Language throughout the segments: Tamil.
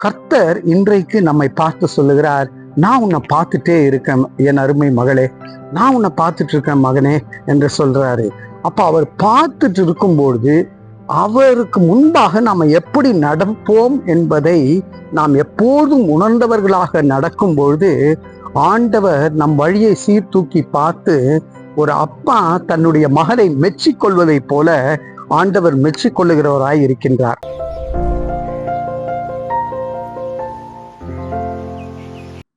கர்த்தர் இன்றைக்கு நம்மை பார்த்து சொல்லுகிறார் நான் உன்னை பார்த்துட்டே இருக்கேன் என் அருமை மகளே. நான் உன்னை பார்த்துட்டு இருக்கேன் மகனே என்று சொல்றாரு. அப்ப அவர் பார்த்துட்டு இருக்கும்பொழுது அவருக்கு முன்பாக நாம் எப்படி நடப்போம் என்பதை நாம் எப்போதும் உணர்ந்தவர்களாக நடக்கும் பொழுது ஆண்டவர் நம் வழியை சீர்தூக்கி பார்த்து ஒரு அப்பா தன்னுடைய மகனை மெச்சிக்கொள்வதைப் போல ஆண்டவர் மெச்சிக்கொள்ளுகிறவராய் இருக்கின்றார்.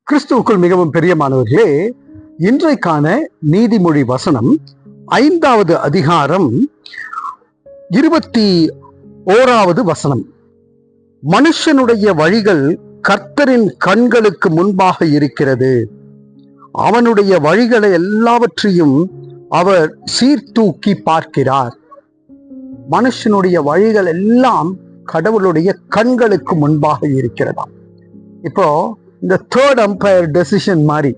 கிறிஸ்துவுக்குள் மிகவும் பெரியமானவர்களே இன்றைக்கான நீதிமொழி வசனம் ஐந்தாவது அதிகாரம் இருபத்தி ஓராவது வசனம். மனுஷனுடைய வழிகள் கர்த்தரின் கண்களுக்கு முன்பாக இருக்கிறது. அவனுடைய வழிகளை எல்லாவற்றையும் அவர் சீர்தூக்கி பார்க்கிறார். மனுஷனுடைய வழிகள் எல்லாம் கடவுளுடைய கண்களுக்கு முன்பாக இருக்கிறதாம். இப்போ இந்த தேர்ட் அம்பையர் டெசிஷன் மாதிரி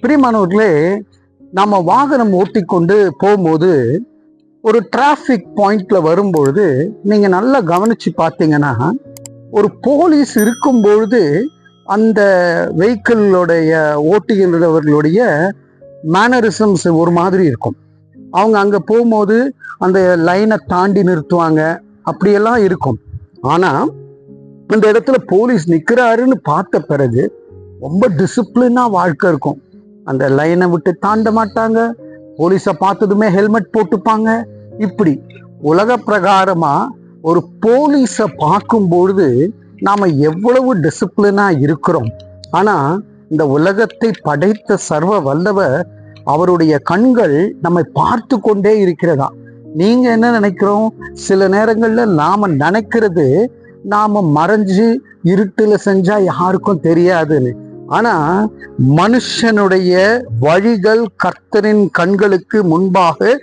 பிரியமானவர்களே நம்ம வாகனம் ஓட்டிக்கொண்டு போகும்போது ஒரு டிராஃபிக் பாயிண்ட்டில் வரும்பொழுது நீங்கள் நல்லா கவனிச்சு பார்த்தீங்கன்னா ஒரு போலீஸ் இருக்கும் பொழுது அந்த வெஹிக்கிளுடைய ஓட்டுகிறவர்களுடைய மேனரிசம்ஸ் ஒரு மாதிரி இருக்கும். அவங்க அங்கே போகும்போது அந்த லைனை தாண்டி நிறுத்துவாங்க. அப்படியெல்லாம் இருக்கும். ஆனால் இந்த இடத்துல போலீஸ் நிற்கிறாருன்னு பார்த்த பிறகு ரொம்ப டிசிப்ளினாக வாழ்க்கை இருக்கும். அந்த லைனை விட்டு தாண்ட மாட்டாங்க. போலீஸை பார்த்ததுமே ஹெல்மெட் போட்டுப்பாங்க. இப்படி உலக பிரகாரமாக ஒரு போலீஸை பார்க்கும் பொழுது எவ்வளவு டிசிப்ளினாக இருக்கிறோம். ஆனால் இந்த உலகத்தை படைத்த சர்வ வல்லவர் அவருடைய கண்கள் நம்மை பார்த்து கொண்டே இருக்கிறதா? நீங்கள் என்ன நினைக்கிறோம்? சில நேரங்களில் நாம் நினைக்கிறது நாம் மறைஞ்சு இருட்டில் செஞ்சால் யாருக்கும் தெரியாதுன்னு. ஆனா மனுஷனுடைய வழிகள் கர்த்தரின் கண்களுக்கு முன்பாக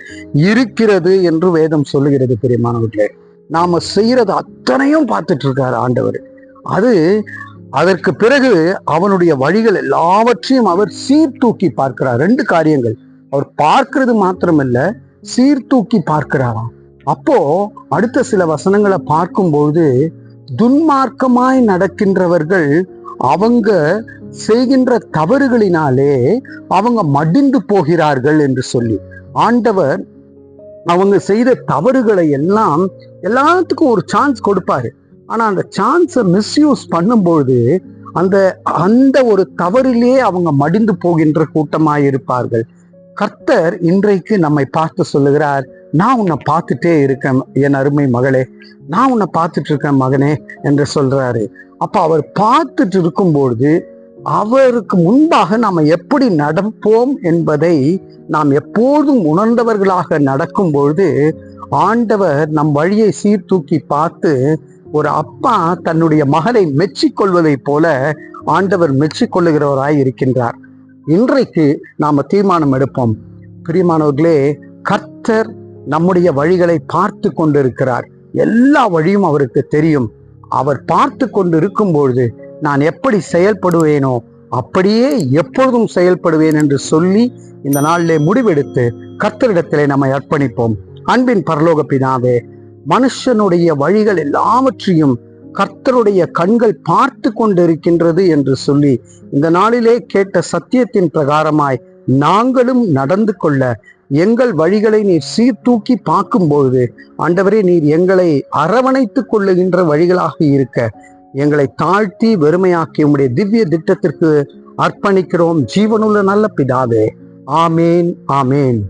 இருக்கிறது என்று வேதம் சொல்லுகிறது பெரியமானவர்களே நாம செய்யறது அத்தனையும் பார்த்துட்டு இருக்காரு ஆண்டவர். அது அதற்கு பிறகு அவனுடைய வழிகள் எல்லாவற்றையும் அவர் சீர்தூக்கி பார்க்கிறார். ரெண்டு காரியங்கள். அவர் பார்க்கிறது மாத்திரமல்ல சீர்தூக்கி பார்க்கிறாராம். அப்போ அடுத்த சில வசனங்களை பார்க்கும்போது துன்மார்க்கமாய் நடக்கின்றவர்கள் அவங்க செய்கின்ற தவறுகளினாலே அவங்க மடிந்து போகிறார்கள் என்று சொல்லி. ஆண்டவர் அவங்க செய்த தவறுகளை எல்லாம் எல்லாத்துக்கும் ஒரு சான்ஸ் கொடுப்பாரு. ஆனா அந்த சான்ஸை மிஸ்யூஸ் பண்ணும்பொழுது அந்த அந்த ஒரு தவறிலே அவங்க மடிந்து போகின்ற கூட்டமாயிருப்பார்கள் கர்த்தர் இன்றைக்கு நம்மை பார்த்து சொல்லுகிறார் நான் உன்னை பார்த்துட்டே இருக்கேன் என் அருமை மகளே. நான் உன்னை பார்த்துட்டு இருக்கேன் மகனே என்று சொல்றாரு. அப்ப அவர் பார்த்துட்டு இருக்கும்பொழுது அவருக்கு முன்பாக நாம் எப்படி நடப்போம் என்பதை நாம் எப்போதும் உணர்ந்தவர்களாக நடக்கும் பொழுது ஆண்டவர் நம் வழியை சீர்தூக்கி பார்த்து ஒரு அப்பா தன்னுடைய மகளை மெச்சிக்கொள்வதைப் போல ஆண்டவர் மெச்சிக்கொள்ளுகிறவராய் இருக்கின்றார். இன்றைக்கு நாம் தீர்மானம் எடுப்போம். பிரியமானவர்களே கர்த்தர் நம்முடைய வழிகளை பார்த்து கொண்டிருக்கிறார். எல்லா வழியும் அவருக்கு தெரியும். அவர் பார்த்து கொண்டு இருக்கும் பொழுது நான் எப்படி செயல்படுவேனோ அப்படியே எப்பொழுதும் செயல்படுவேன் என்று சொல்லி இந்த நாளிலே முடிவெடுத்து கர்த்தரிடத்திலே நம்மை அர்ப்பணிப்போம். அன்பின் பரலோக பிதாவே மனுஷனுடைய வழிகள் எல்லாவற்றையும் கர்த்தருடைய கண்கள் பார்த்து கொண்டிருக்கின்றது என்று சொல்லி இந்த நாளிலே கேட்ட சத்தியத்தின் பிரகாரமாய் நாங்களும் நடந்து கொள்ள எங்கள் வழிகளை நீர் சீர்தூக்கி பார்க்கும்பொழுது ஆண்டவரே நீர் எங்களை அரவணைத்துக் கொள்ளுகின்ற வழிகளாக இருக்க எங்களை தாழ்த்தி வெறுமையாக்கி உம்முடைய திவ்ய திட்டத்திற்கு அர்ப்பணிக்கிறோம். ஜீவனுள்ள நல்ல பிதாவே. ஆமேன் ஆமேன்.